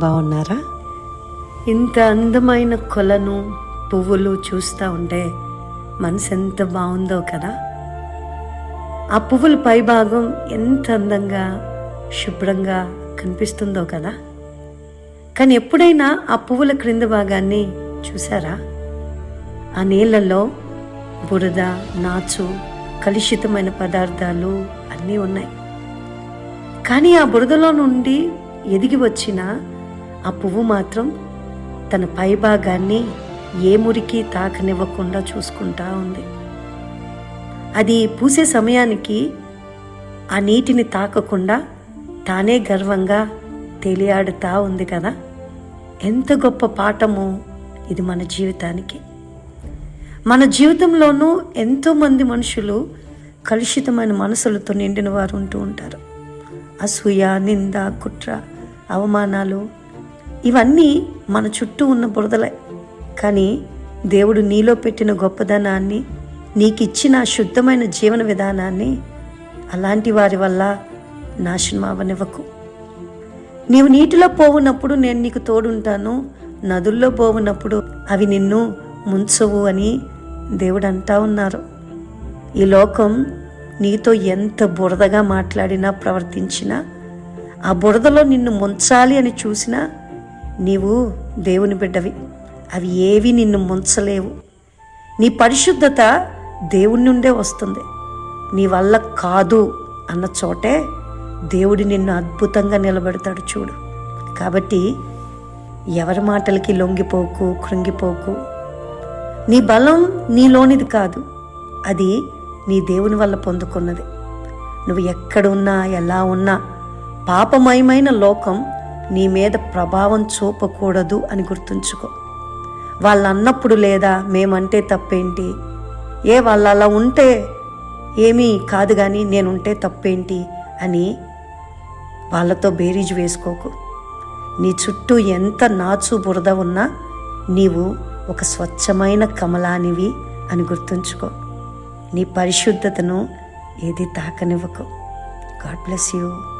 బాగున్నారా? ఇంత అందమైన కొలను పువ్వులు చూస్తూ ఉంటే మనసు ఎంత బాగుందో కదా. ఆ పువ్వుల పైభాగం ఎంత అందంగా శుభ్రంగా కనిపిస్తుందో కదా. కానీ ఎప్పుడైనా ఆ పువ్వుల క్రింద భాగాన్ని చూసారా? ఆ నీళ్ళల్లో బురద నాచు కలుషితమైన పదార్థాలు అన్నీ ఉన్నాయి. కానీ ఆ బురదలో నుండి ఎదిగి వచ్చిన ఆ పువ్వు మాత్రం తన పైభాగాన్ని ఏ మురికి తాకనివ్వకుండా చూసుకుంటా ఉంది. అది పూసే సమయానికి ఆ నీటిని తాకకుండా తానే గర్వంగా తేలియాడుతా ఉంది కదా? ఎంత గొప్ప పాఠము ఇది మన జీవితానికి. మన జీవితంలోనూ ఎంతోమంది మనుషులు కలుషితమైన మనసులతో నిండిన వారు ఉంటూ ఉంటారు. అసూయ నింద కుట్ర అవమానాలు ఇవన్నీ మన చుట్టూ ఉన్న బురదలే. కానీ దేవుడు నీలో పెట్టిన గొప్పదనాన్ని నీకు ఇచ్చిన శుద్ధమైన జీవన విధానాన్ని అలాంటి వారి వల్ల నాశనం అవనివ్వకు. నీవు నీటిలో పోవునప్పుడు నేను నీకు తోడుంటాను నదుల్లో పోవునప్పుడు అవి నిన్ను ముంచవు అని దేవుడు అంటా ఉన్నారు. ఈ లోకం నీతో ఎంత బురదగా మాట్లాడినా ప్రవర్తించినా ఆ బురదలో నిన్ను ముంచాలి అని చూసినా నీవు దేవుని బిడ్డవి. అవి ఏవి నిన్ను ముంచలేవు. నీ పరిశుద్ధత దేవుని నుండే వస్తుంది. నీ వల్ల కాదు అన్న చోటే దేవుడు నిన్ను అద్భుతంగా నిలబెడతాడు చూడు. కాబట్టి ఎవరి మాటలకి లొంగిపోకు కృంగిపోకు. నీ బలం నీలోనిది కాదు. అది నీ దేవుని వల్ల పొందుకున్నది. నువ్వు ఎక్కడున్నా ఎలా ఉన్నా పాపమయమైన లోకం నీ మీద ప్రభావం చూపకూడదు అని గుర్తుంచుకో. వాళ్ళు అన్నప్పుడు లేదా మేమంటే తప్పేంటి? ఏ వాళ్ళు అలా ఉంటే ఏమీ కాదు కానీ నేనుంటే తప్పేంటి అని వాళ్ళతో బేరీజు వేసుకోకు. నీ చుట్టూ ఎంత నాచు బురద ఉన్నా నీవు ఒక స్వచ్ఛమైన కమలానివి అని గుర్తుంచుకో. నీ పరిశుద్ధతను ఏది తాకనివ్వకు. God bless you.